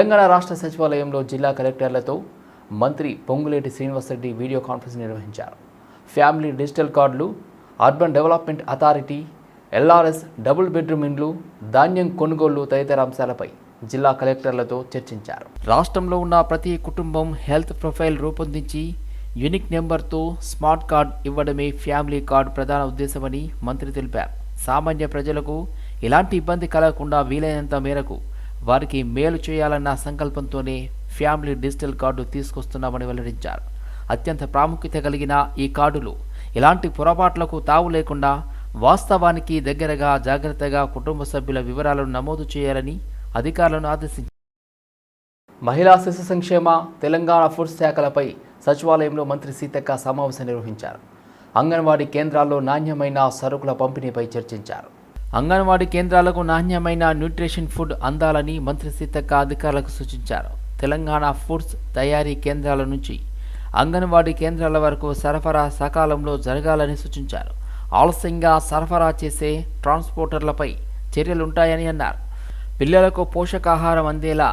తెలంగాణ రాష్ట్ర సచివాలయంలో జిల్లా కలెక్టర్లతో మంత్రి పొంగులేటి శ్రీనివాసరెడ్డి వీడియో కాన్ఫరెన్స్ నిర్వహించారు. ఫ్యామిలీ డిజిటల్ కార్డులు urban development authority LRS double bedroom ఇండ్లు ధాన్యం కొనుగోళ్ళు తదితర అంశాలపై జిల్లా కలెక్టర్లతో చర్చించారు. రాష్ట్రంలో ఉన్న ప్రతి కుటుంబం హెల్త్ ప్రొఫైల్ రూపొందించి యూనిక్ నెంబర్తో స్మార్ట్ కార్డ్ ఇవ్వడమే ఫ్యామిలీ కార్డు ప్రధాన ఉద్దేశమని మంత్రి తెలిపారు. సామాన్య ప్రజలకు ఎలాంటి ఇబ్బంది కలగకుండా వీలైనంత మేరకు వారికి మేలు చేయాలన్న సంకల్పంతోనే ఫ్యామిలీ డిజిటల్ కార్డు తీసుకొస్తున్నామని వెల్లడించారు. అత్యంత ప్రాముఖ్యత కలిగిన ఈ కార్డులు ఎలాంటి పొరపాట్లకు తావు లేకుండా వాస్తవానికి దగ్గరగా జాగ్రత్తగా కుటుంబ సభ్యుల వివరాలను నమోదు చేయాలని అధికారులను ఆదేశించారు. మహిళా శిశు సంక్షేమ తెలంగాణ ఫుడ్ శాఖలపై సచివాలయంలో మంత్రి సీతక్క సమావేశం నిర్వహించారు. అంగన్వాడీ కేంద్రాల్లో నాణ్యమైన సరుకుల పంపిణీపై చర్చించారు. అంగన్వాడీ కేంద్రాలకు నాణ్యమైన న్యూట్రిషన్ ఫుడ్ అందాలని మంత్రి సీతక్క అధికారులకు సూచించారు. తెలంగాణ ఫుడ్స్ తయారీ కేంద్రాల నుంచి అంగన్వాడీ కేంద్రాల వరకు సరఫరా సకాలంలో జరగాలని సూచించారు. ఆలస్యంగా సరఫరా చేసే ట్రాన్స్పోర్టర్లపై చర్యలుంటాయని అన్నారు. పిల్లలకు పోషకాహారం అందేలా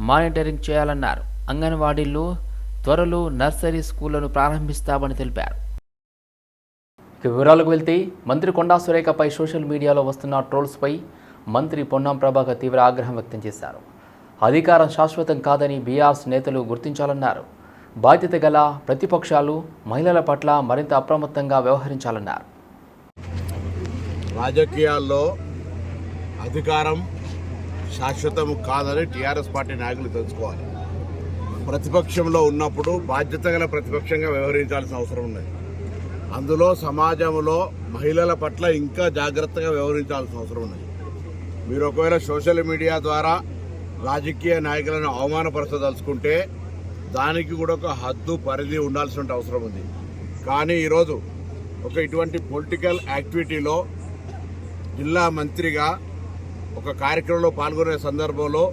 మానిటరింగ్ చేయాలన్నారు. అంగన్వాడీలు త్వరలో నర్సరీ స్కూళ్ళను ప్రారంభిస్తామని తెలిపారు. వివరాలకు వెళ్తే మంత్రి కొండా సురేఖపై సోషల్ మీడియాలో వస్తున్న ట్రోల్స్పై మంత్రి పొన్నం ప్రభాకర్ తీవ్ర ఆగ్రహం వ్యక్తం చేశారు. అధికారం శాశ్వతం కాదని బీఆర్స్ నేతలు గుర్తించాలన్నారు. బాధ్యత గల ప్రతిపక్షాలు మహిళల పట్ల మరింత అప్రమత్తంగా వ్యవహరించాలన్నారు. రాజకీయాల్లో అధికారం శాశ్వతం కాదని టీఆర్ఎస్ పార్టీ నాయకులు తెలుసుకోవాలి. ప్రతిపక్షంలో ఉన్నప్పుడు బాధ్యత గల ప్రతిపక్షంగా వ్యవహరించాల్సిన అవసరం ఉన్నది. అందులో సమాజంలో మహిళల పట్ల ఇంకా జాగ్రత్తగా వ్యవహరించాల్సిన అవసరం ఉన్నది. మీరు ఒకవేళ సోషల్ మీడియా ద్వారా రాజకీయ నాయకులను అవమానపరచదలుచుకుంటే దానికి కూడా ఒక హద్దు పరిధి ఉండాల్సిన అవసరం ఉంది. కానీ ఈరోజు ఒక ఇటువంటి పొలిటికల్ యాక్టివిటీలో జిల్లా మంత్రిగా ఒక కార్యక్రమంలో పాల్గొనే సందర్భంలో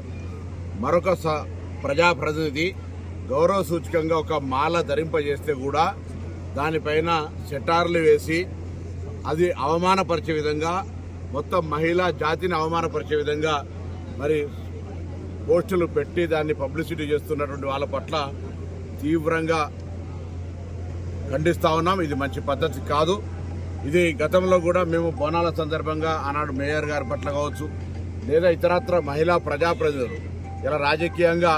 మరొక స ప్రజాప్రతినిధి గౌరవ సూచకంగా ఒక మాల ధరింపజేస్తే కూడా దానిపైన సెటార్లు వేసి అది అవమానపరిచే విధంగా మొత్తం మహిళా జాతిని అవమానపరిచే విధంగా మరి పోస్టులు పెట్టి దాన్ని పబ్లిసిటీ చేస్తున్నటువంటి వాళ్ళ పట్ల తీవ్రంగా ఖండిస్తా ఉన్నాం. ఇది మంచి పద్ధతి కాదు. ఇది గతంలో కూడా మేము బోనాల సందర్భంగా ఆనాడు మేయర్ గారి పట్ల కావచ్చు లేదా ఇతరత్ర మహిళా ప్రజాప్రతినిధులు. ఇలా రాజకీయంగా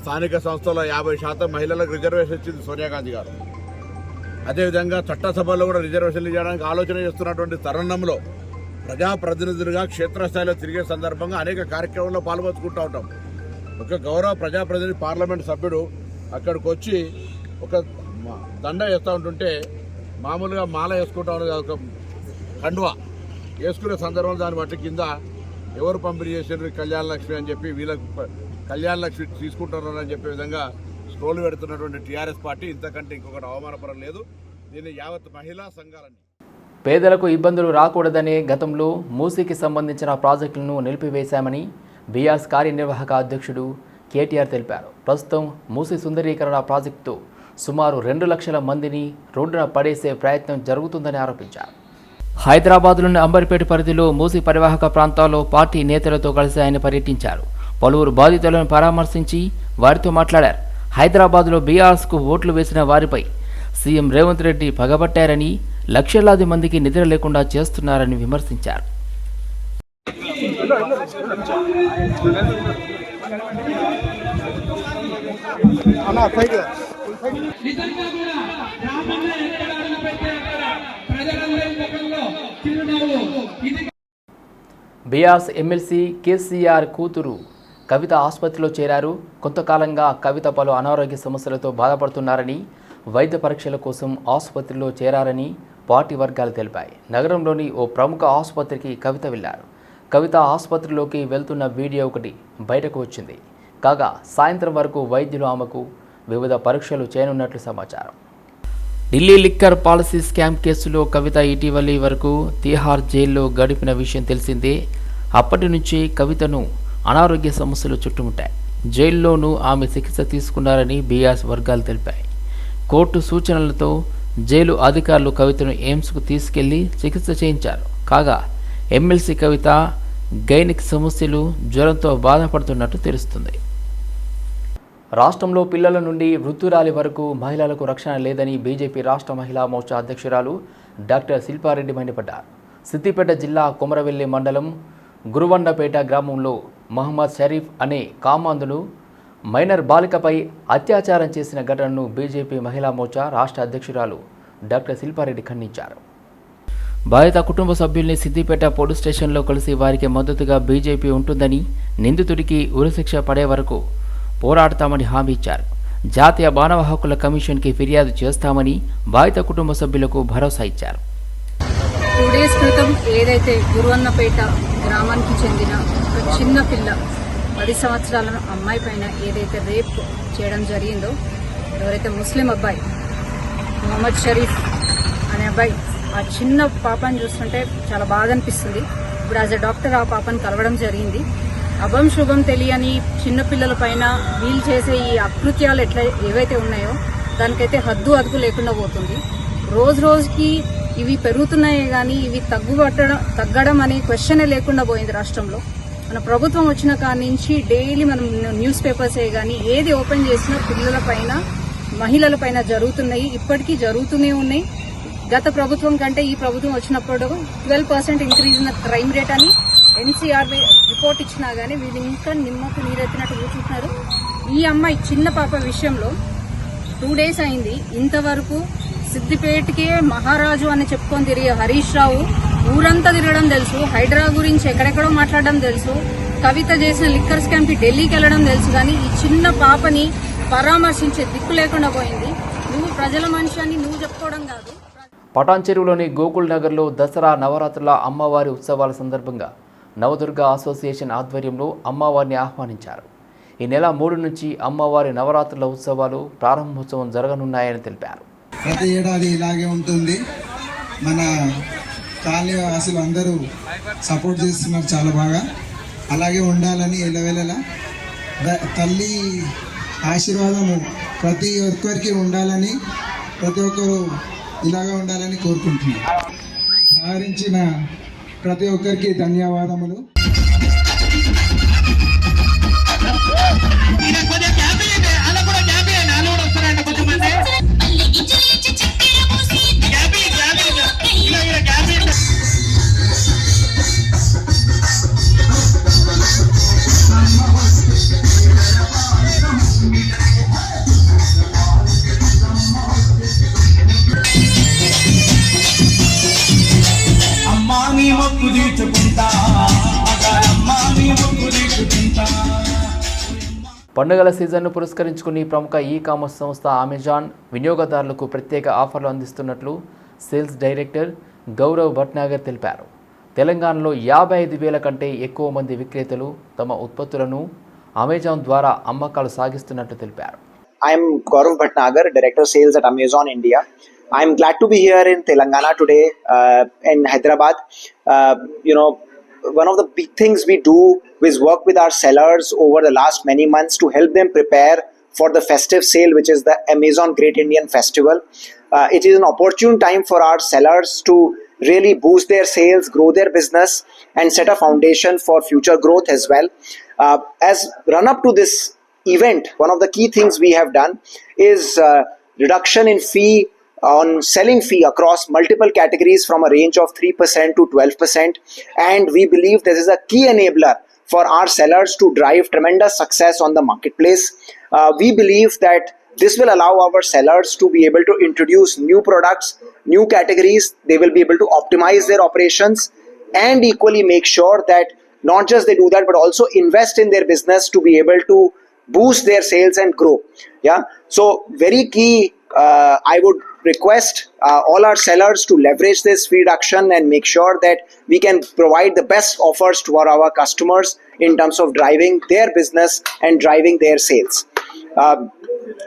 స్థానిక సంస్థల యాభై శాతం మహిళలకు రిజర్వేషన్ ఇచ్చింది సోనియా గాంధీ గారు. అదేవిధంగా చట్టసభలో కూడా రిజర్వేషన్లు చేయడానికి ఆలోచన చేస్తున్నటువంటి తరుణంలో ప్రజాప్రతినిధులుగా క్షేత్రస్థాయిలో తిరిగే సందర్భంగా అనేక కార్యక్రమాల్లో పాల్పంచుకుంటూ ఉంటాం. ఒక గౌరవ ప్రజాప్రతినిధి పార్లమెంట్ సభ్యుడు అక్కడికి వచ్చి ఒక దండ వేస్తూ ఉంటుంటే మామూలుగా మాల వేసుకుంటా ఉన్నది ఒక కండువా. వేసుకునే సందర్భం దాన్ని బట్టి కింద ఎవరు పంపిణీ చేసారు కళ్యాణ లక్ష్మి అని చెప్పి వీళ్ళకి కళ్యాణ లక్ష్మి తీసుకుంటున్నారు అని చెప్పే విధంగా స్క్రోల్ పెడుతున్నటువంటి టీఆర్ఎస్ పార్టీ ఇంతకంటే ఇంకొకటి అవమానపరం లేదు. దీన్ని యావత్ మహిళా సంఘాలని. పేదలకు ఇబ్బందులు రాకూడదనే గతంలో మూసీకి సంబంధించిన ప్రాజెక్టులను నిలిపివేశామని బీఆర్ఎస్ కార్యనిర్వాహక అధ్యక్షుడు కేటీఆర్ తెలిపారు. ప్రస్తుతం మూసీ సుందరీకరణ ప్రాజెక్టుతో సుమారు రెండు లక్షల మందిని రోడ్డున పడేసే ప్రయత్నం జరుగుతుందని ఆరోపించారు. హైదరాబాద్లోని అంబర్పేట పరిధిలో మూసీ పరివాహక ప్రాంతాల్లో పార్టీ నేతలతో కలిసి ఆయన పర్యటించారు. పలువురు బాధితులను పరామర్శించి వారితో మాట్లాడారు. హైదరాబాద్లో బీఆర్ఎస్కు ఓట్లు వేసిన వారిపై సీఎం రేవంత్ రెడ్డి పగబట్టారని లక్షలాది మందికి నిద్ర లేకుండా చేస్తున్నారని విమర్శించారు. బీఆర్ఎస్ ఎమ్మెల్సీ కేసీఆర్ కూతురు కవిత ఆసుపత్రిలో చేరారు. కొంతకాలంగా కవిత పలు అనారోగ్య సమస్యలతో బాధపడుతున్నారని వైద్య పరీక్షల కోసం ఆసుపత్రిలో చేరారని పార్టీ వర్గాలు తెలిపాయి. నగరంలోని ఓ ప్రముఖ ఆసుపత్రికి కవిత వెళ్ళారు. కవిత ఆసుపత్రిలోకి వెళ్తున్న వీడియో ఒకటి బయటకు వచ్చింది. కాగా సాయంత్రం వరకు వైద్యులు ఆమెకు వివిధ పరీక్షలు చేయనున్నట్లు సమాచారం. ఢిల్లీ లిక్కర్ పాలసీ స్కామ్ కేసులో కవిత ఇటీవలి వరకు తిహార్ జైల్లో గడిపిన విషయం తెలిసిందే. అప్పటి నుంచి కవితను అనారోగ్య సమస్యలు చుట్టుముట్టాయి. జైల్లోనూ ఆమె చికిత్స తీసుకున్నారని బీఆర్ఎస్ వర్గాలు తెలిపాయి. కోర్టు సూచనలతో జైలు అధికారులు కవితను ఎయిమ్స్కు తీసుకెళ్ళి చికిత్స చేయించారు. కాగా ఎమ్మెల్సీ కవిత గైనిక్ సమస్యలు జ్వరంతో బాధపడుతున్నట్టు తెలుస్తుంది. రాష్ట్రంలో పిల్లల నుండి వృద్ధురాలి వరకు మహిళలకు రక్షణ లేదని బీజేపీ రాష్ట్ర మహిళా మోర్చా అధ్యక్షురాలు డాక్టర్ శిల్పారెడ్డి మండిపడ్డారు. సిద్దిపేట జిల్లా కొమరవెల్లి మండలం గురువండపేట గ్రామంలో మహమ్మద్ షరీఫ్ అనే కామాంధును మైనర్ బాలికపై అత్యాచారం చేసిన ఘటనను బీజేపీ మహిళా మోర్చా రాష్ట్ర అధ్యక్షురాలు డాక్టర్ శిల్పారెడ్డి ఖండించారు. బాధిత కుటుంబ సభ్యుల్ని సిద్దిపేట పోలీస్ స్టేషన్లో కలిసి వారికి మద్దతుగా బీజేపీ ఉంటుందని నిందితుడికి ఉరిశిక్ష పడే వరకు పోరాడతామని హామీ ఇచ్చారు. జాతీయ మానవ హక్కుల కమిషన్కి ఫిర్యాదు చేస్తామని బాధిత కుటుంబ సభ్యులకు భరోసా ఇచ్చారు. టూ డేస్ క్రితం ఏదైతే గురువన్నపేట గ్రామానికి చెందిన ఒక చిన్న పిల్ల పది సంవత్సరాల అమ్మాయి పైన ఏదైతే రేప్ చేయడం జరిగిందో ఎవరైతే ముస్లిం అబ్బాయి మొహమ్మద్ షరీఫ్ అనే అబ్బాయి ఆ చిన్న పాపని చూస్తుంటే చాలా బాధ అనిపిస్తుంది. ఇప్పుడు యాజ్ అ డాక్టర్ ఆ పాపని కలవడం జరిగింది. అభం శుభం తెలియని చిన్నపిల్లల పైన వీళ్ళు చేసే ఈ అకృత్యాలు ఎట్లా ఏవైతే ఉన్నాయో దానికైతే హద్దు అదుపు లేకుండా పోతుంది. రోజు రోజుకి ఇవి పెరుగుతున్నాయే కానీ ఇవి తగ్గుబట్టడం తగ్గడం అనే క్వశ్చనే లేకుండా పోయింది రాష్ట్రంలో. మన ప్రభుత్వం వచ్చిన కాడి నుంచి డైలీ మనం న్యూస్ పేపర్సే కానీ ఏది ఓపెన్ చేసినా పిల్లల పైన మహిళల పైన జరుగుతున్నాయి. ఇప్పటికీ జరుగుతూనే ఉన్నాయి. గత ప్రభుత్వం కంటే ఈ ప్రభుత్వం వచ్చినప్పుడు twelve percent increase in crime rate అని ఎన్సీఆర్ రిపోర్ట్ ఇచ్చినా కానీ వీళ్ళు ఇంకా నిమ్మకు నీరెత్తినట్టు కూర్చుంటున్నారు. ఈ అమ్మాయి చిన్న పాప విషయంలో టూ డేస్ అయింది. ఇంతవరకు సిద్దిపేటకే మహారాజు అని చెప్పుకొని తిరిగే హరీష్ రావు ఊరంతా తిరగడం తెలుసు హైడ్రా గురించి ఎక్కడెక్కడో మాట్లాడడం తెలుసు కవిత చేసిన లిక్కర్ స్కామ్ ఢిల్లీకి వెళ్ళడం తెలుసు కానీ ఈ చిన్న పాపని పరామర్శించే దిక్కు లేకుండా పోయింది. నువ్వు ప్రజల మనిషి అని నువ్వు చెప్పుకోవడం కాదు. పటాన్ చెరువులోని గోకుల్ నగర్లో దసరా నవరాత్రుల అమ్మవారి ఉత్సవాల సందర్భంగా నవదుర్గ అసోసియేషన్ ఆధ్వర్యంలో అమ్మవారిని ఆహ్వానించారు. ఈ నెల మూడు నుంచి అమ్మవారి నవరాత్రుల ఉత్సవాలు ప్రారంభోత్సవం జరగనున్నాయని తెలిపారు. ప్రతి ఏడాది ఇలాగే ఉంటుంది. మన కాలనీ అందరూ సపోర్ట్ చేస్తున్నారు చాలా బాగా. అలాగే ఉండాలని ఎలవెలలా తల్లి ఆశీర్వాదము ప్రతి ఒక్కరికి ఉండాలని ప్రతి ఒక్కరు ఇలాగా ఉండాలని కోరుకుంటున్నాను సహరించిన ప్రతి ఒక్కరికి ధన్యవాదములు. పండుగల సీజన్ను పురస్కరించుకుని ప్రముఖ ఈ కామర్స్ సంస్థ అమెజాన్ వినియోగదారులకు ప్రత్యేక ఆఫర్లు అందిస్తున్నట్లు సేల్స్ డైరెక్టర్ గౌరవ్ భట్నాగర్ తెలిపారు. తెలంగాణలో యాభై ఐదు వేల కంటే ఎక్కువ మంది విక్రేతలు తమ ఉత్పత్తులను అమెజాన్ ద్వారా అమ్మకాలు సాగిస్తున్నట్లు తెలిపారు. I'm Gaurav Bhatnagar director sales at Amazon India I'm glad to be here in Telangana today in Hyderabad you know One of the big things we do is work with our sellers over the last many months to help them prepare for the festive sale, which is the Amazon Great Indian Festival. Uh, it is an opportune time for our sellers to really boost their sales, grow their business, and set a foundation for future growth as well. Uh, as run up to this event, one of the key things we have done is uh, reduction in fee on selling fee across multiple categories from a range of 3% to 12%. And we believe this is a key enabler for our sellers to drive tremendous success on the marketplace. Uh, we believe that this will allow our sellers to be able to introduce new products, new categories. They will be able to optimize their operations and equally make sure that not just they do that, but also invest in their business to be able to boost their sales and grow. Yeah. So very key. Uh, I would request uh, all our sellers to leverage this reduction and make sure that we can provide the best offers to our, our customers in terms of driving their business and driving their sales. Uh,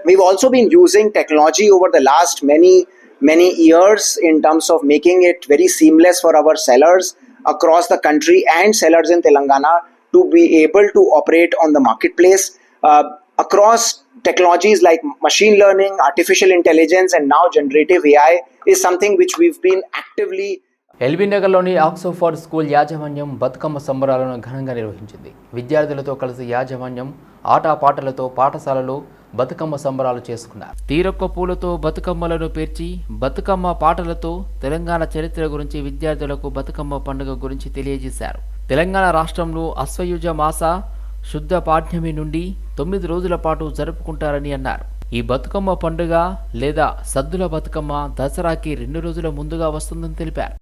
we've also been using technology over the last many many years in terms of making it very seamless for our sellers across the country and sellers in Telangana to be able to operate on the marketplace uh, across technologies like machine learning, artificial intelligence, and now generative AI is something which we've been actively LB నగర్లోని Oxford school యాజమాన్యం బతుకమ్మ సంబరాలను ఘనంగా నిర్వహించింది. విద్యార్థులతో కలిసి యాజమాన్యం ఆటపాటలతో పాఠశాలలో బతుకమ్మ సంబరాలు చేసుకున్నారు. తీరొక్క పూలతో బతుకమ్మలను పేర్చి బతుకమ్మ పాటలతో తెలంగాణ చరిత్ర గురించి విద్యార్థులకు బతుకమ్మ పండుగ గురించి తెలియజేశారు. తెలంగాణ రాష్ట్రంలో అశ్వయుజ మాస శుద్ధ పాఠ్యమి నుండి తొమ్మిది రోజుల పాటు జరుపుకుంటారని అన్నారు. ఈ బతుకమ్మ పండుగ లేదా సద్దుల బతుకమ్మ దసరాకి రెండు రోజుల ముందుగా వస్తుందని తెలిపారు.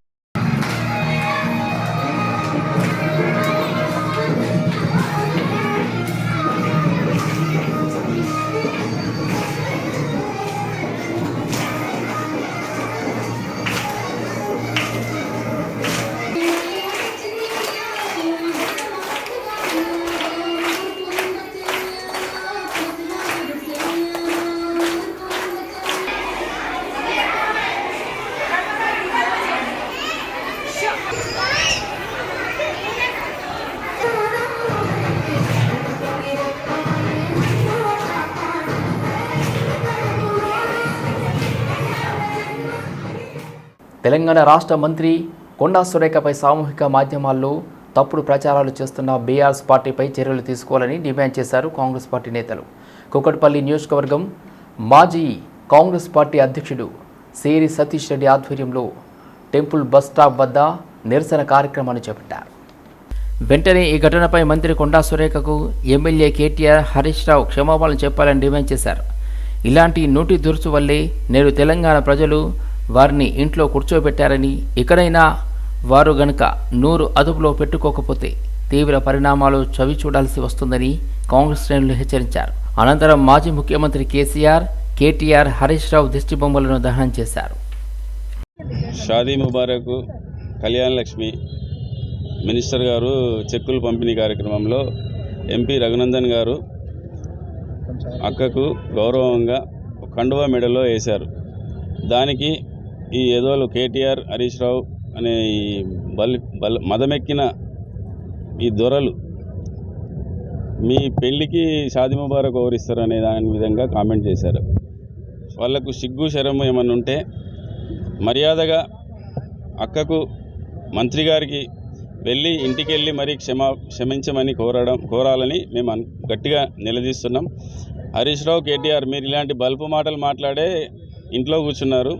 తెలంగాణ రాష్ట్ర మంత్రి కొండా సురేఖపై సామూహిక మాధ్యమాల్లో తప్పుడు ప్రచారాలు చేస్తున్న బీఆర్ఎస్ పార్టీపై చర్యలు తీసుకోవాలని డిమాండ్ చేశారు కాంగ్రెస్ పార్టీ నేతలు. కుకట్పల్లి నియోజకవర్గం మాజీ కాంగ్రెస్ పార్టీ అధ్యక్షుడు సేరి సతీష్ రెడ్డి ఆధ్వర్యంలో టెంపుల్ బస్ స్టాప్ వద్ద నిరసన కార్యక్రమాన్ని చేపట్టారు. వెంటనే ఈ ఘటనపై మంత్రి కొండా సురేఖకు ఎమ్మెల్యే కేటీఆర్ హరీష్ రావు క్షమాపణలు చెప్పాలని డిమాండ్ చేశారు. ఇలాంటి నోటి దురుసు వల్లే నేడు తెలంగాణ ప్రజలు వారిని ఇంట్లో కూర్చోబెట్టారని ఇకనైనా వారు గనుక నూరు అదుపులో పెట్టుకోకపోతే తీవ్ర పరిణామాలు చవి చూడాల్సి వస్తుందని కాంగ్రెస్ శ్రేణులు హెచ్చరించారు. అనంతరం మాజీ ముఖ్యమంత్రి కేసీఆర్ కేటీఆర్ హరీష్ రావు దిష్టిబొమ్మలను దహనం చేశారు. షాదీ ముబారక్ కళ్యాణ్ లక్ష్మి మినిస్టర్ గారు చెక్కులు పంపిణీ కార్యక్రమంలో ఎంపీ రఘునందన్ గారు అక్కకు గౌరవంగా కండువా మెడలో వేశారు. దానికి ఈ ఏదోలు కేటీఆర్ హరీష్ రావు అనే ఈ బల్ బల్ మదమెక్కిన ఈ దొరలు మీ పెళ్ళికి షాదీ ముబారక్ ఎవరిస్తారు అనే దాని విధంగా కామెంట్ చేశారు. వాళ్ళకు సిగ్గు శరము ఏమన్నా ఉంటే మర్యాదగా అక్కకు మంత్రి గారికి వెళ్ళి ఇంటికి వెళ్ళి మరీ క్షమా క్షమించమని కోరడం కోరాలని మేము గట్టిగా నిలదీస్తున్నాం. హరీష్ రావు కేటీఆర్ మీరు ఇలాంటి బల్పు మాటలు మాట్లాడే ఇంట్లో కూర్చున్నారు.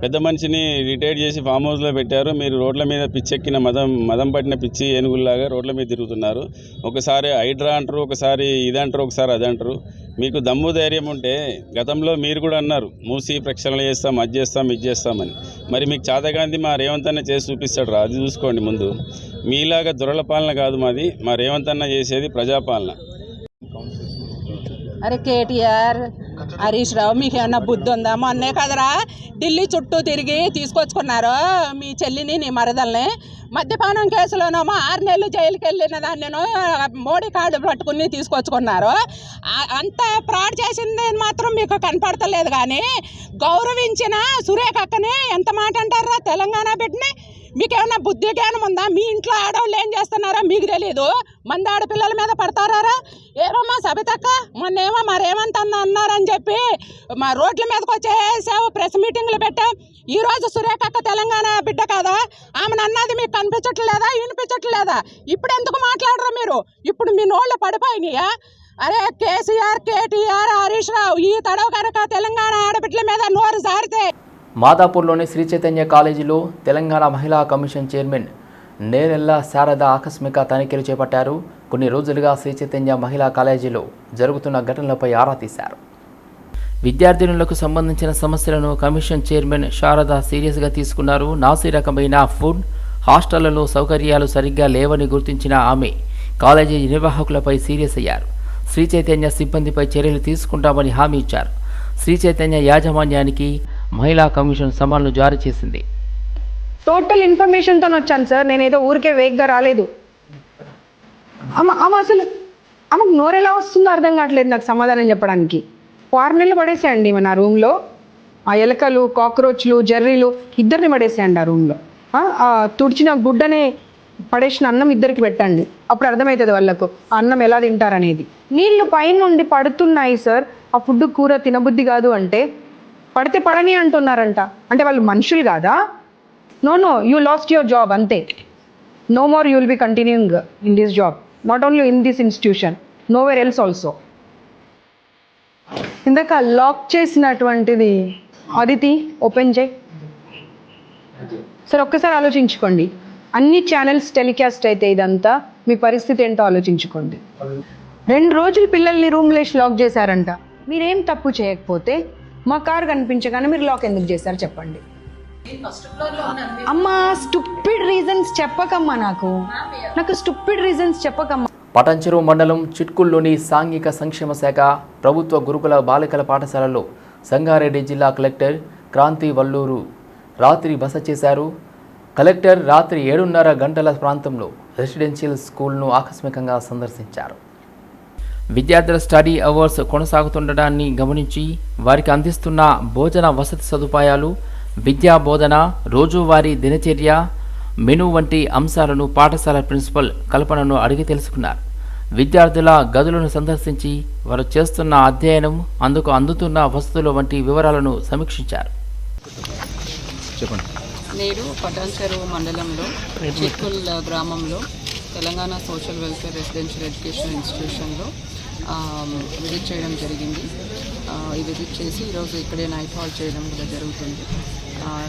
పెద్ద మనిషిని రిటైర్ చేసి ఫామ్ హౌస్లో పెట్టారు. మీరు రోడ్ల మీద పిచ్చెక్కిన మదం మదం పట్టిన పిచ్చి ఏనుగుల్లాగా రోడ్ల మీద తిరుగుతున్నారు. ఒకసారి హైడ్రా అంటారు ఒకసారి ఇదంటారు ఒకసారి అదంటారు మీకు దమ్ము ధైర్యం ఉంటే గతంలో మీరు కూడా అన్నారు మూసి ప్రక్షాళన చేస్తాం అది చేస్తాం ఇది చేస్తామని. మరి మీకు చాతగాంధీ మా రేవంత్ అన్న చేసి చూపిస్తాడు రా అది చూసుకోండి ముందు. మీలాగా దురల పాలన కాదు మాది మా రేవంత్ అన్న చేసేది ప్రజాపాలన. అరే కేటీఆర్ హరీష్ రావు మీకు ఏమన్నా బుద్ధి ఉందా? మొన్నే కదరా ఢిల్లీ చుట్టూ తిరిగి తీసుకొచ్చుకున్నారు మీ చెల్లిని నీ మరదల్ని. మద్యపానం కేసులోనేమో ఆరు నెలలు జైలుకి వెళ్ళిన దాన్ని మోడీ కార్డు పట్టుకుని తీసుకొచ్చుకున్నారు. అంత ఫ్రాడ్ చేసింది మాత్రం మీకు కనపడతలేదు కానీ గౌరవించిన సురేఖ అక్కని ఎంత మాట అంటారా? తెలంగాణ బిడ్డని మీకు ఏమైనా బుద్ధి జ్ఞానం ఉందా? మీ ఇంట్లో ఆడవాళ్ళు ఏం చేస్తున్నారో? మీకు తెలియదు మంది ఆడపిల్లల మీద పడతారా ఏమమ్మా సబితక్క మొన్నేమో మరేమంటన్నా అన్నారని చెప్పి మా రోడ్ల మీదకి వచ్చేసావు ప్రెస్ మీటింగ్లు పెట్టాం ఈరోజు సురేఖక్క తెలంగాణ బిడ్డ కదా? ఆమెను అన్నది మీకు కనిపించట్లేదా? వినిపించట్లేదా? ఇప్పుడు ఎందుకు మాట్లాడరు మీరు? ఇప్పుడు మీ నోళ్ళు పడిపోయినాయా? అరే కేసీఆర్ కేటీఆర్ హరీష్ రావు ఈ తడవ కనుక తెలంగాణ ఆడబిడ్డల మీద నోరు జారితే మాదాపూర్లోని శ్రీ చైతన్య కాలేజీలో తెలంగాణ మహిళా కమిషన్ చైర్మన్ నేరెల్ల శారద ఆకస్మిక తనిఖీలు చేపట్టారు. కొన్ని రోజులుగా శ్రీ చైతన్య మహిళా కాలేజీలో జరుగుతున్న ఘటనలపై ఆరా తీశారు. విద్యార్థినులకు సంబంధించిన సమస్యలను కమిషన్ చైర్మన్ శారద సీరియస్గా తీసుకున్నారు. నాసి రకమైన ఫుడ్ హాస్టళ్ళలో సౌకర్యాలు సరిగ్గా లేవని గుర్తించిన ఆమె కాలేజీ నిర్వాహకులపై సీరియస్ అయ్యారు. శ్రీ చైతన్య సిబ్బందిపై చర్యలు తీసుకుంటామని హామీ ఇచ్చారు. శ్రీ చైతన్య యాజమాన్యానికి మహిళా కమిషన్ సమన్లు జారీ చేసింది. టోటల్ ఇన్ఫర్మేషన్తో వచ్చాను సార్. నేను ఏదో ఊరికే వేగ్గా రాలేదు. ఆమె ఆమె అసలు ఆమెకు నోరెలా వస్తుందో అర్థం కావట్లేదు నాకు సమాధానం చెప్పడానికి. ఫారెన్లు పడేసేయండి మన రూమ్లో ఆ ఎలకలు కాక్రోచ్లు జర్రీలు ఇద్దరిని పడేసేయండి ఆ రూమ్లో తుడిచిన గుడ్డనే పడేసిన అన్నం ఇద్దరికి పెట్టండి. అప్పుడు అర్థమవుతుంది వాళ్ళకు ఆ అన్నం ఎలా తింటారనేది. నీళ్ళు పైనుండి పడుతున్నాయి సార్. ఆ ఫుడ్ కూర తినబుద్ధి కాదు అంటే పడితే పడని అంటున్నారంట. అంటే వాళ్ళు మనుషులు కాదా? No no you lost your job అంతే. No more you will be continuing in this job not only in this institution nowhere else also ఇందాక లాక్ చేసినటువంటిది అదితి ఓపెన్ చేయి. సరే ఒక్కసారి ఆలోచించుకోండి. అన్ని ఛానల్స్ టెలికాస్ట్ అయితే ఇదంతా మీ పరిస్థితి ఏంటో ఆలోచించుకోండి. రెండు రోజులు పిల్లల్ని రూమ్లో లాక్ చేశారంట. మీరేం తప్పు చేయకపోతే మా కార్ కనిపించగానే మీరు లాక్ ఎందుకు చేశారు చెప్పండి. అమ్మా స్టూపిడ్ రీజన్స్ చెప్పకమ్మా నాకు. నాకు స్టూపిడ్ రీజన్స్ చెప్పకమ్మా. పటంచెరు మండలం చిట్కుల్లోని సాంఘిక సంక్షేమ శాఖ ప్రభుత్వ గురుకుల బాలికల పాఠశాలలో సంగారెడ్డి జిల్లా కలెక్టర్ క్రాంతి వల్లూరు రాత్రి బస చేశారు. కలెక్టర్ రాత్రి ఏడున్నర గంటల ప్రాంతంలో రెసిడెన్షియల్ స్కూల్ను ఆకస్మికంగా సందర్శించారు. విద్యార్థుల స్టడీ అవర్స్ కొనసాగుతుండడాన్ని గమనించి వారికి అందిస్తున్న భోజన వసతి సదుపాయాలు విద్యా బోధన రోజువారీ దినచర్య మెను వంటి అంశాలను పాఠశాల ప్రిన్సిపల్ కల్పనను అడిగి తెలుసుకున్నారు. విద్యార్థుల గదులను సందర్శించి వారు చేస్తున్న అధ్యయనం అందుకు అందుతున్న వసతులు వంటి వివరాలను సమీక్షించారు. నేడు పటాన్చెరు మండలంలో చిక్కుల్ గ్రామంలో Telangana social welfare residential education ఇన్స్టిట్యూషన్లో visit చేయడం జరిగింది. ఇది ఈ విజిట్ చేసి ఈరోజు ఇక్కడే నైట్ హాల్ చేయడం కూడా జరుగుతుంది.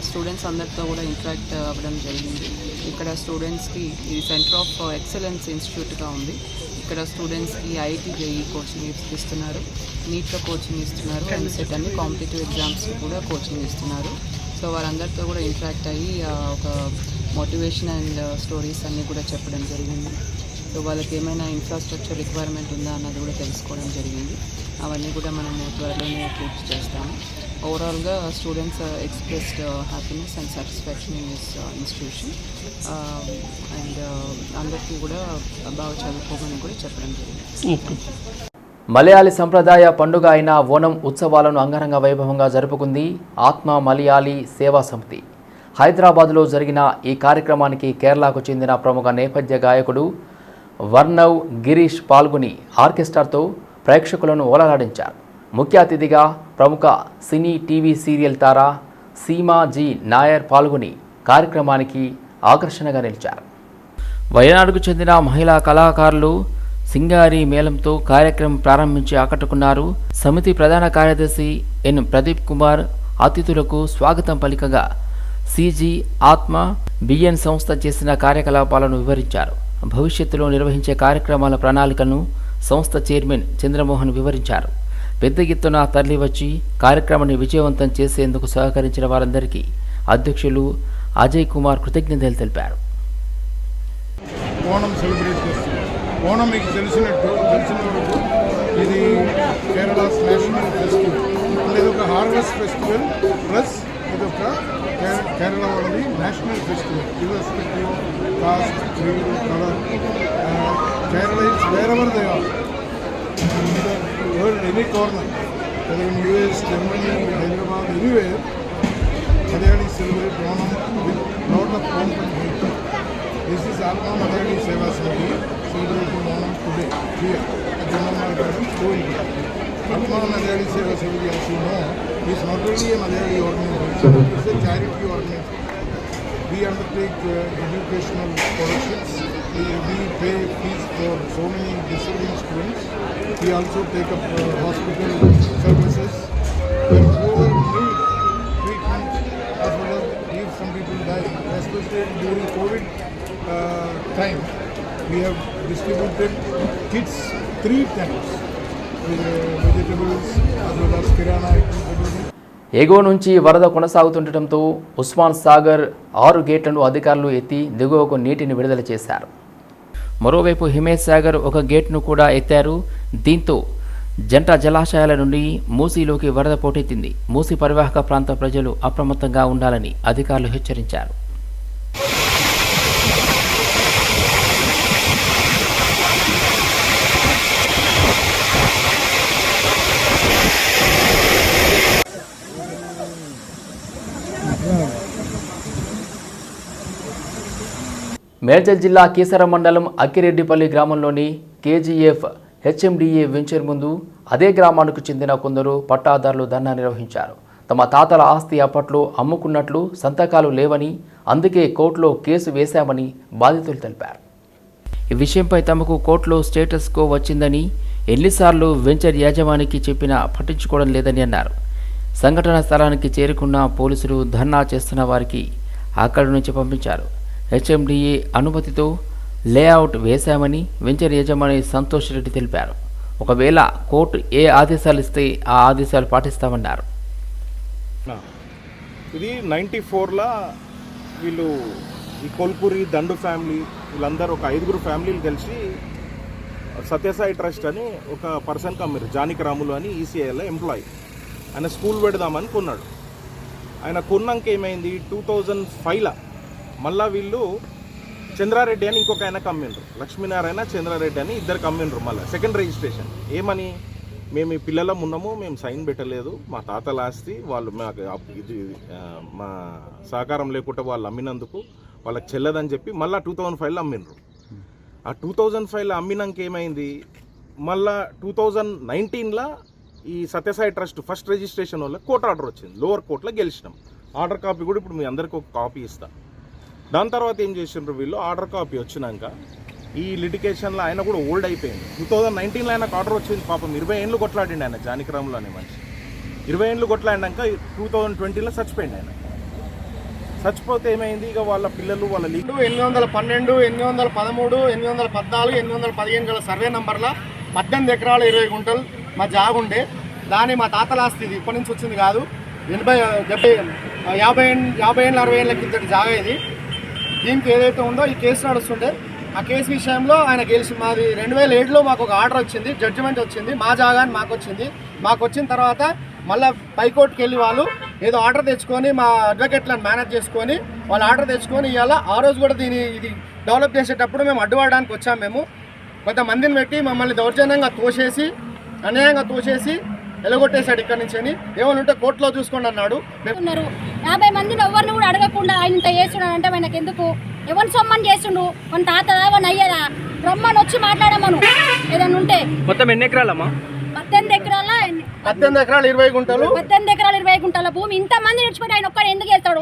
స్టూడెంట్స్ అందరితో కూడా ఇంటరాక్ట్ అవ్వడం జరిగింది. ఇక్కడ స్టూడెంట్స్కి ఇది సెంటర్ ఆఫ్ ఎక్సలెన్స్ ఇన్స్టిట్యూట్గా ఉంది. ఇక్కడ స్టూడెంట్స్కి ఐఐటి జేఈ కోచింగ్ ఇస్తున్నారు. నీట్లో కోచింగ్ ఇస్తున్నారు. ఎంసెట్ అన్ని కాంపిటేటివ్ ఎగ్జామ్స్ కూడా కోచింగ్ ఇస్తున్నారు. సో వారందరితో కూడా ఇంటరాక్ట్ అయ్యి ఒక మోటివేషన్ అండ్ స్టోరీస్ అన్నీ కూడా చెప్పడం జరిగింది. సో వాళ్ళకి ఏమైనా ఇన్ఫ్రాస్ట్రక్చర్ రిక్వైర్మెంట్ ఉందా అన్నది కూడా తెలుసుకోవడం జరిగింది. అవన్నీ కూడా మనము త్వరలోనే పూర్తి చేస్తాము. ఓవరాల్గా students expressed happiness and satisfaction in this institution and అందరికీ కూడా బాగా చదువుకోమని కూడా చెప్పడం జరిగింది. మలయాళీ సంప్రదాయ పండుగ అయిన ఓనం ఉత్సవాలను అంగరంగ వైభవంగా జరుపుకుంది ఆత్మ మలయాళీ సేవా సమితి. హైదరాబాద్లో జరిగిన ఈ కార్యక్రమానికి కేరళకు చెందిన ప్రముఖ నేపథ్య గాయకుడు వర్ణవ్ గిరీష్ పాల్గొని ఆర్కెస్ట్రాతో ప్రేక్షకులను ఓలలాడించారు. ముఖ్య అతిథిగా ప్రముఖ సినీ టీవీ సీరియల్ తార సీమా జీ. నాయర్ పాల్గొని కార్యక్రమానికి ఆకర్షణగా నిలిచారు. వయనాడుకు చెందిన మహిళా కళాకారులు సింగారి మేళంతో కార్యక్రమం ప్రారంభించి ఆకట్టుకున్నారు. సమితి ప్రధాన కార్యదర్శి ఎన్. ప్రదీప్ కుమార్ అతిథులకు స్వాగతం పలికగా సిజీ ఆత్మ బిఎన్ సంస్థ చేసిన కార్యకలాపాలను వివరించారు. భవిష్యత్తులో నిర్వహించే కార్యక్రమాల ప్రణాళికను సంస్థ చైర్మన్ చంద్రమోహన్ వివరించారు. పెద్ద ఎత్తున తరలివచ్చి కార్యక్రమాన్ని విజయవంతం చేసేందుకు సహకరించిన వారందరికీ అధ్యక్షులు అజయ్ కుమార్ కృతజ్ఞతలు తెలిపారు. ఓణం సెలబ్రేట్ చేస్తుంది ఓణం మీకు తెలిసినట్టు తెలిసిన వరకు ఇది కేరళ నేషనల్ ఫెస్టివల్. ఇది ఒక హార్వెస్ట్ ఫెస్టివల్ ప్లస్ ఇది ఒక Kerala ಒಳಗೆ national festival irrespective caste creed colour Kerala it's wherever they are world any corner whether in US, Germany, Hyderabad, anywhere, Malayali celebrate Onam with lot of pomp and beauty. This is Atma Malayali Seva Samadhi celebrating Onam today here at Jamannar Garden, Go India. Atma Malayali Seva Samadhi, as you know, is not only a Malayali organization, it is a charity organization. We undertake uh, educational productions. We, we pay fees for so many disabling students. We also take up uh, hospital services. When whoever need treatment as well as if some people die, especially during COVID uh, time, we have distributed kits three times with uh, vegetables as well as kirana items. ఎగువ నుంచి వరద కొనసాగుతుండటంతో ఉస్మాన్ సాగర్ ఆరు గేట్లను అధికారులు ఎత్తి దిగువకు నీటిని విడుదల చేశారు. మరోవైపు హిమేష్ సాగర్ ఒక గేట్ను కూడా ఎత్తారు. దీంతో జంట జలాశయాల నుండి మూసీలోకి వరద పోటెత్తింది. మూసీ పరివాహక ప్రాంత ప్రజలు అప్రమత్తంగా ఉండాలని అధికారులు హెచ్చరించారు. మేడ్చల్ జిల్లా కీసర మండలం అక్కిరెడ్డిపల్లి గ్రామంలోని కేజీఎఫ్ హెచ్ఎండిఏ వెంచర్ ముందు అదే గ్రామానికి చెందిన కొందరు పట్టాదారులు ధర్నా నిర్వహించారు. తమ తాతల ఆస్తి అప్పట్లో అమ్ముకున్నట్లు సంతకాలు లేవని అందుకే కోర్టులో కేసు వేశామని బాధితులు తెలిపారు. ఈ విషయంపై తమకు కోర్టులో స్టేటస్ కో వచ్చిందని ఎన్నిసార్లు వెంచర్ యాజమానికి చెప్పినా పట్టించుకోవడం లేదని అన్నారు. సంఘటన స్థలానికి చేరుకున్న పోలీసులు ధర్నా చేస్తున్న వారికి అక్కడి నుంచి పంపించారు. హెచ్ఎండిఏ అనుమతితో లేఅవుట్ వేశామని వెంచర్ యజమాని సంతోష్ రెడ్డి తెలిపారు. ఒకవేళ కోర్టు ఏ ఆదేశాలు ఇస్తే ఆ ఆదేశాలు పాటిస్తామన్నారు. ఇది నైంటీ ఫోర్లో వీళ్ళు ఈ కొల్పూరి దండు ఫ్యామిలీ వీళ్ళందరూ ఒక ఐదుగురు ఫ్యామిలీలు కలిసి సత్యసాయి ట్రస్ట్ అని ఒక పర్సన్ కమ్మారు జానిక రాములు అని ఈసీఐలో ఎంప్లాయీ. ఆయన స్కూల్ పెడదామని కొన్నాడు. ఆయన కొన్నాక ఏమైంది? టూ థౌజండ్ ఫైవ్లో మళ్ళా వీళ్ళు చంద్రారెడ్డి అని ఇంకొక ఆయన కమ్మిండ్రు. లక్ష్మీనారాయణ చంద్రారెడ్డి అని ఇద్దరు కమ్మిండ్రు మళ్ళీ. సెకండ్ రిజిస్ట్రేషన్ ఏమని? మేము ఈ పిల్లలం ఉన్నాము మేము సైన్ పెట్టలేదు. మా తాతల ఆస్తి వాళ్ళు మాకు ఇది మా సహకారం లేకుండా వాళ్ళు అమ్మినందుకు వాళ్ళకి చెల్లదని చెప్పి మళ్ళీ టూ థౌజండ్ ఫైవ్లో అమ్మిండ్రు. ఆ టూ థౌజండ్ ఫైవ్లో అమ్మినాక ఏమైంది? మళ్ళా టూ థౌజండ్ నైన్టీన్లో ఈ సత్యసాయి ట్రస్ట్ ఫస్ట్ రిజిస్ట్రేషన్ వల్ల కోర్టు ఆర్డర్ వచ్చింది. లోవర్ కోర్టులో గెలిచినాం. ఆర్డర్ కాపీ కూడా ఇప్పుడు మీ అందరికీ ఒక కాపీ ఇస్తాను దాని తర్వాత ఏం చేసిండ్రు వీళ్ళు? ఆర్డర్ కాపీ వచ్చినాక ఈ లిటికేషన్లో ఆయన కూడా ఓల్డ్ అయిపోయింది. టూ థౌజండ్ నైన్టీన్లో ఆయనకు ఆర్డర్ వచ్చింది పాపం. ఇరవై ఏళ్ళు కొట్లాడిండి ఆయన జానకిరాములు అనే మనిషి. ఇరవై ఏళ్ళు కొట్లాడినాక టూ థౌజండ్ ట్వంటీలో చచ్చిపోయింది ఆయన. చచ్చిపోతే ఏమైంది? ఇక వాళ్ళ పిల్లలు వాళ్ళ లీ ఎనిమిది వందల పన్నెండు ఎనిమిది వందల పదమూడు ఎనిమిది వందల పద్నాలుగు ఎనిమిది వందల పదిహేను గల సర్వే నంబర్ల పద్దెనిమిది ఎకరాలు ఇరవై గుంటలు మా జాగుండే. దాని మా తాతల ఆస్తి ఇది. ఇప్పటి నుంచి వచ్చింది కాదు. ఎనభై డెబ్బై యాభై యాభై ఏళ్ళ అరవై ఏళ్ళ కింద జాగా ఇది. దీనికి ఏదైతే ఉందో ఈ కేసు నడుస్తుంటే ఆ కేసు విషయంలో ఆయన గెలిచి మాది రెండు వేల ఏడులో మాకు ఒక ఆర్డర్ వచ్చింది జడ్జిమెంట్ వచ్చింది మా జాగా అని మాకు వచ్చింది మాకు వచ్చిన తర్వాత మళ్ళీ పైకోర్టుకి వెళ్ళి వాళ్ళు ఏదో ఆర్డర్ తెచ్చుకొని మా అడ్వకేట్లను మేనేజ్ చేసుకొని వాళ్ళు ఆర్డర్ తెచ్చుకొని ఇవాళ ఆ రోజు కూడా దీని ఇది డెవలప్ చేసేటప్పుడు మేము అడ్డుపడడానికి వచ్చాము మేము. కొంతమందిని పెట్టి మమ్మల్ని దౌర్జన్యంగా తోసేసి అన్యాయంగా తోసేసి ఎలగొట్టేశాడు ఇక్కడి నుంచి అని. ఏమైనా ఉంటే కోర్టులో చూసుకోండి అన్నాడు. ఉన్నారు. యాభై మందిని ఎవరిని కూడా అడగకుండా ఆయన ఇంత చేస్తున్నాడు అంటే ఆయనకి ఎందుకు? ఎవరిని సొమ్మని చేస్తుండు? మన తాతదా మన అయ్యదా రమ్మని వచ్చి మాట్లాడమను. ఏదైనా ఉంటే. మొత్తం ఎన్ని ఎకరాలమ్మా? పద్దెనిమిది ఎకరాల? పద్దెనిమిది ఎకరాలు ఇరవై గుంటలు. పద్దెనిమిది ఎకరాలు ఇరవై గుంటల భూమి. ఇంత మంది నిడిచిపెట్టి ఆయన ఒక్కడు ఎందుకు వెళ్తాడు